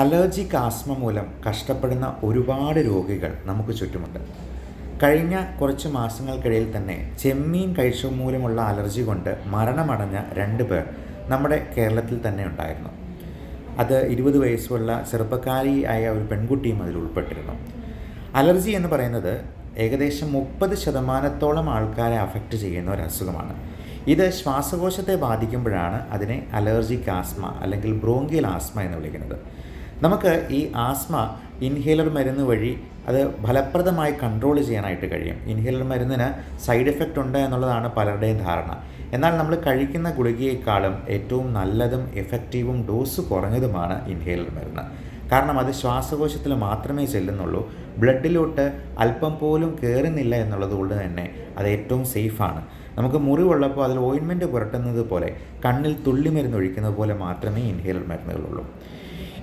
Allergic asthma മൂലം കഷ്ടപ്പെടുന്ന ഒരുപാട് രോഗികൾ നമുക്ക് ചുറ്റുമുണ്ട്. കഴിഞ്ഞ കുറച്ച് മാസങ്ങൾക്കിടയിൽ തന്നെ ചെമ്മീൻ കഴിച്ച മൂലമുള്ള അലർജി കൊണ്ട് മരണമടഞ്ഞ രണ്ട് പേർ നമ്മുടെ കേരളത്തിൽ തന്നെ ഉണ്ടായിരുന്നു. അത് ഇരുപത് വയസ്സുള്ള ചെറുപ്പക്കാരിയായ ഒരു പെൺകുട്ടിയും അതിൽ ഉൾപ്പെട്ടിരുന്നു. അലർജി എന്ന് പറയുന്നത് ഏകദേശം മുപ്പത് ശതമാനത്തോളം ആൾക്കാരെ അഫക്റ്റ് ചെയ്യുന്ന ഒരു അസുഖമാണ്. ഇത് ശ്വാസകോശത്തെ ബാധിക്കുമ്പോഴാണ് അതിനെ അലർജിക് ആസ്മ അല്ലെങ്കിൽ ബ്രോങ്കിയൽ ആസ്മ എന്ന് വിളിക്കുന്നത്. നമുക്ക് ഈ ആസ്മ ഇൻഹേലർ മരുന്ന് വഴി അത് ഫലപ്രദമായി കൺട്രോൾ ചെയ്യാനായിട്ട് കഴിയും. ഇൻഹേലർ മരുന്നിന് സൈഡ് എഫക്റ്റ് ഉണ്ട് എന്നുള്ളതാണ് പലരുടെയും ധാരണ. എന്നാൽ നമ്മൾ കഴിക്കുന്ന ഗുളികയേക്കാളും ഏറ്റവും നല്ലതും എഫക്റ്റീവും ഡോസ് കുറഞ്ഞതുമാണ് ഇൻഹേലർ മരുന്ന്. കാരണം അത് ശ്വാസകോശത്തിൽ മാത്രമേ ചെല്ലുന്നുള്ളൂ. ബ്ലഡിലോട്ട് അല്പം പോലും കയറുന്നില്ല എന്നുള്ളത് കൊണ്ട് തന്നെ അത് ഏറ്റവും സേഫാണ് നമുക്ക് മുറിവുള്ളപ്പോൾ അതിൽ ഓയിൻമെന്റ് പുരട്ടുന്നത് പോലെ കണ്ണിൽ തുള്ളിമരുന്ന് ഒഴിക്കുന്നത് പോലെ മാത്രമേ ഇൻഹേലർ മരുന്നുകളുള്ളൂ.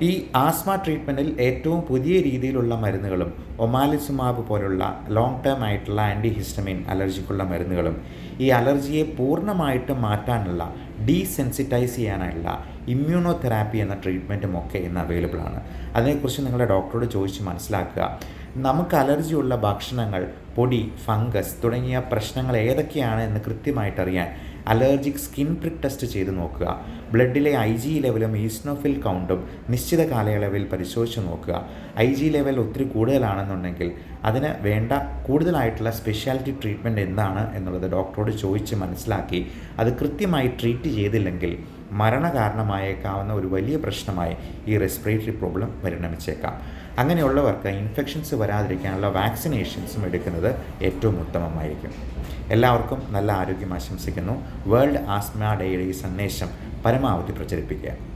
ഈ ആസ്മ ട്രീറ്റ്മെന്റിൽ ഏറ്റവും പുതിയ രീതിയിലുള്ള മരുന്നുകളും ഒമാലിസുമാബ് പോലുള്ള ലോങ് ടേം ആയിട്ടുള്ള ആന്റി ഹിസ്റ്റമിൻ അലർജിക്കുള്ള മരുന്നുകളും ഈ അലർജിയെ പൂർണമായിട്ട് മാറ്റാനുള്ള ഡീസെൻസിറ്റൈസ് ചെയ്യാനുള്ള ഇമ്മ്യൂണോ തെറാപ്പി എന്ന ട്രീറ്റ്മെന്റും ഒക്കെ ഇന്ന് അവൈലബിൾ ആണ്. അതിനെക്കുറിച്ച് നിങ്ങളുടെ ഡോക്ടറോട് ചോദിച്ച് മനസ്സിലാക്കുക. നമുക്ക് അലർജിയുള്ള ഭക്ഷണങ്ങൾ പൊടി ഫംഗസ് തുടങ്ങിയ പ്രശ്നങ്ങൾ ഏതൊക്കെയാണ് എന്ന് കൃത്യമായിട്ട് അറിയാൻ അലർജിക് സ്കിൻ പ്രിക് ടെസ്റ്റ് ചെയ്ത് നോക്കുക. ബ്ലഡിലെ ഐ ജി ലെവലും ഈസ്നോഫിൽ കൗണ്ടും നിശ്ചിത കാലയളവിൽ പരിശോധിച്ച് നോക്കുക. ഐ ജി ലെവൽ ഒത്തിരി കൂടുതലാണെന്നുണ്ടെങ്കിൽ അതിന് വേണ്ട കൂടുതലായിട്ടുള്ള സ്പെഷ്യാലിറ്റി ട്രീറ്റ്മെന്റ് എന്താണ് എന്നുള്ളത് ഡോക്ടറോട് ചോദിച്ച് മനസ്സിലാക്കി അത് കൃത്യമായി ട്രീറ്റ് ചെയ്തില്ലെങ്കിൽ മരണകാരണമായേക്കാവുന്ന ഒരു വലിയ പ്രശ്നമായി ഈ റെസ്പിറേറ്ററി പ്രോബ്ലം പരിണമിച്ചേക്കാം. അങ്ങനെയുള്ളവർക്ക് ഇൻഫെക്ഷൻസ് വരാതിരിക്കാനുള്ള വാക്സിനേഷൻസും എടുക്കുന്നത് ഏറ്റവും ഉത്തമമായിരിക്കും. എല്ലാവർക്കും നല്ല ആരോഗ്യം ആശംസിക്കുന്നു. വേൾഡ് ആസ്മ ഡേയുടെ ഈ സന്ദേശം പരമാവധി പ്രചരിപ്പിക്കുക.